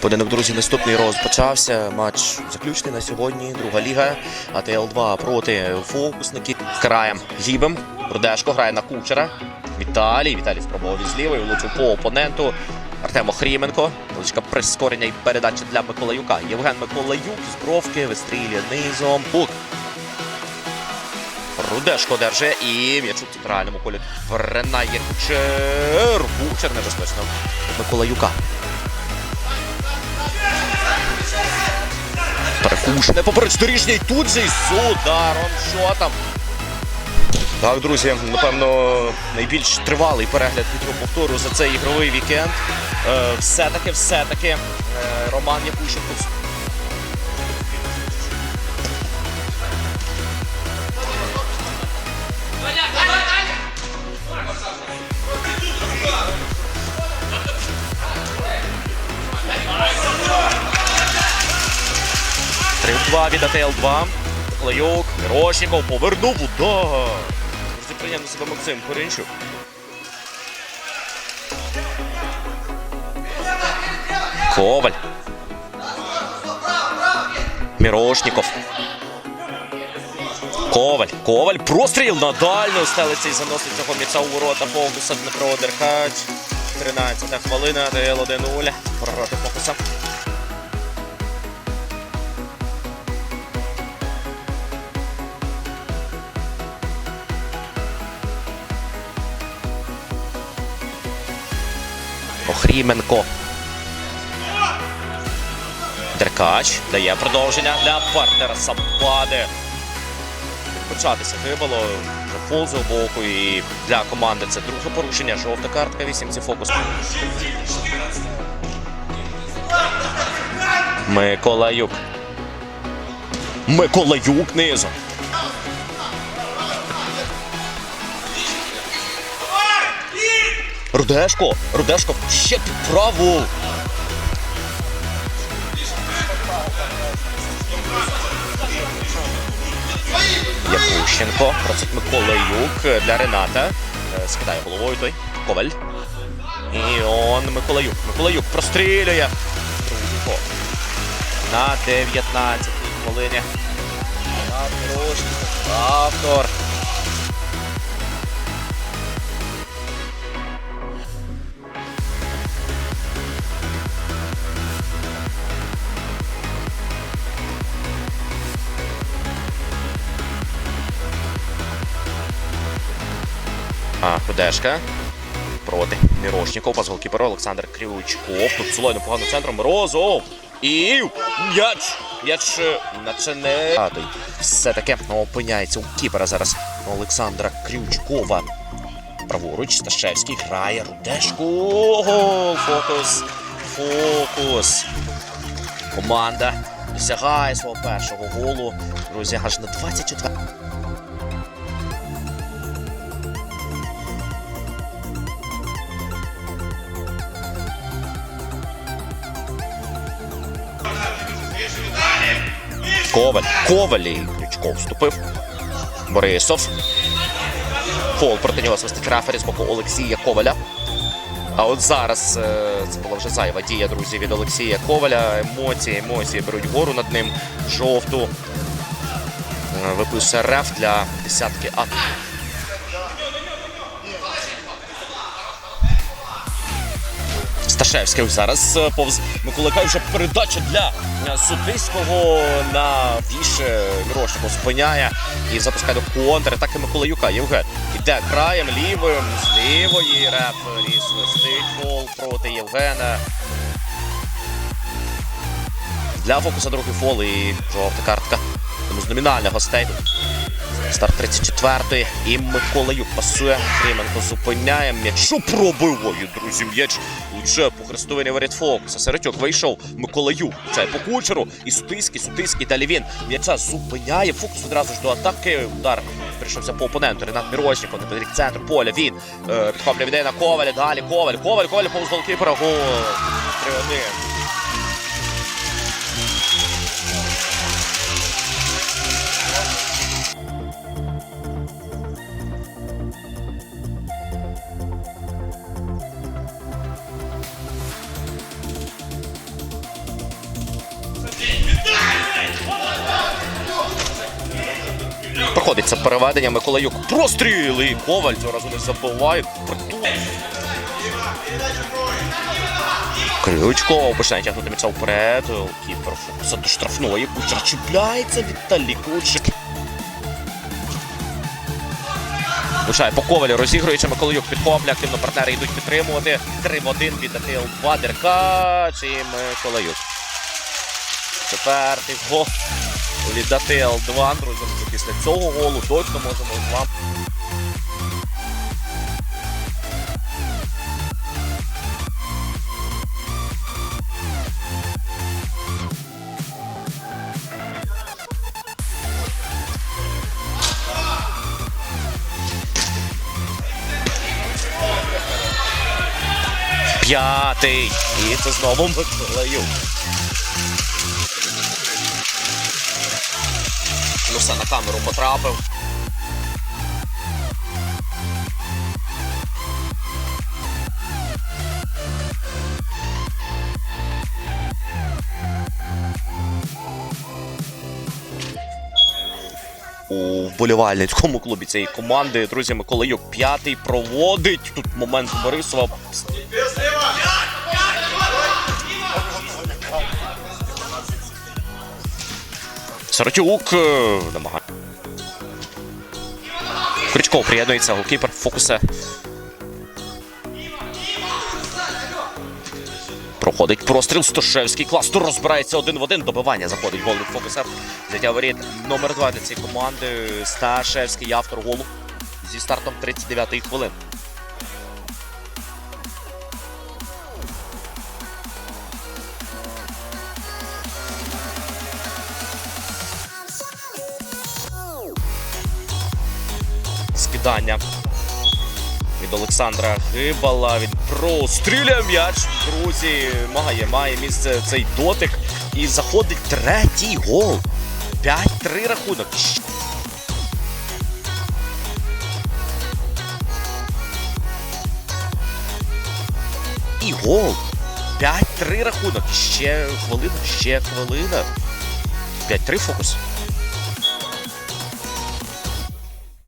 Поєдинок, друзі, наступний розпочався. Матч заключний на сьогодні. Друга ліга. АТЛ 2 проти фокусників. Краєм Лібем. Рудешко грає на кучера. Віталій. Віталій спробував із лівої. Влучив по опоненту. Артем Охріменко. Величка прискорення і передача для Миколаюка. Євген Миколаюк з бровки вистрілює низом. Пук. Рудешко держи і м'яч у центральному колі. Вринає Кучер. Кучер небезпечно. Миколаюка. Перекушене попереч доріжній тут же з ударом. Що там? Так, друзі, напевно, найбільш тривалий перегляд повтору за цей ігровий вікенд. Е, все-таки, все-таки е, Роман Якущенко. Три від АТЛ-2. Лаюк, Мірошніков повернув удар. Дуже приємно себе Максим Коринчук. Коваль. Мірошніков. Коваль. Коваль. Простріл на дальню. Стелиться і заносить цього м'яча у ворота фокуса Дмитро Деркач. 13 хвилина. АТЛ 1-0. Проти фокуса. Охріменко. Деркач дає продовження для партнера Сапади. Початися вже фол з боку і для команди це друге порушення. Жовта картка, 8 це фокус. Миколаюк. Миколаюк низом. Рудешко, Рудешко, ще під. Якущенко, просить Миколаюк для Рената. Е, Скидає головою той. Коваль. І он Миколаюк. Миколаюк прострілює. На 19 й хвилині. Автор. А, Худешка. Проти Мірошніков, пас голкіпера Олександр Крючков. Тут силою непогано центром. Морозов. І м'яч. М'яч е, наче не. Все-таки опиняється у кіпера зараз Олександра Крючкова. Праворуч Сташевський грає Рудешку. Гол! Фокус. Фокус. Команда досягає свого першого голу. Друзі, аж на 24. Коваль. Ковалі. і вступив. Борисов. Фол проти нього свистить рефері з боку Олексія Коваля. А от зараз е, це була вже зайва дія, друзі, від Олексія Коваля. Емоції, емоції беруть гору над ним. Жовту. Е, Виписує реф для десятки А. Сташевський зараз е, повз Миколака вже передача для е, Сутиського на більше Мірошнику спиняє і запускає до контратаки Миколаюка. Євген іде краєм лівим з лівої рефері свистить фол проти Євгена. Для фокуса другий фол і жовта картка. Тому з номінальних гостей. Старт 34-ї. І Миколаюк пасує. Кріменко зупиняє м'яч. Що пробиває, друзі? М'яч лучше по хрестовині варять фокуса. Середьок вийшов Миколаю. Це по кучеру. І Сутиський, Сутиський. Далі він м'яча зупиняє. Фокус одразу ж до атаки. Удар прийшовся по опоненту. Ренат Мірошніков неподалік центру поля. Він підхоплює на Коваля. Далі Коваль. Коваль, Коваль повз голкіпера. Гол. 3-1. Знаходиться переведення Миколаюк. Простріл і Коваль цього разу не. Притул. Крючко починає тягнути м'яча вперед. Кіпер фокуса до штрафної. Кучер чіпляється Віталій Кучик. Влучає по ковалю, розігруючи Миколаюк підхоплює, активно партнери йдуть підтримувати. 3 в 1 від АТЛ 2 Деркач і Миколаюк. Четвертий гол від АТЛ 2. Друзі, після цього голу точно можемо з вами. П'ятий. І це знову Миколаюк. Все, на камеру потрапив. У вболівальницькому клубі цієї команди, друзі, Миколайок п'ятий проводить. Тут момент Борисова. Саротюк е, намагає. Крючков приєднується, голкіпер фокусе. Проходить простріл Стошевський. Клас тут розбирається один в один. Добивання заходить гол від фокуса. Взяття номер два для цієї команди. Сташевський автор голу зі стартом 39-ї хвилини. Скидання від Олександра Гибала. Він простріляє м'яч. Друзі, має, має місце цей дотик. І заходить третій гол. 5-3 рахунок. І гол. 5-3 рахунок. Ще хвилина, ще хвилина. 5-3 фокус.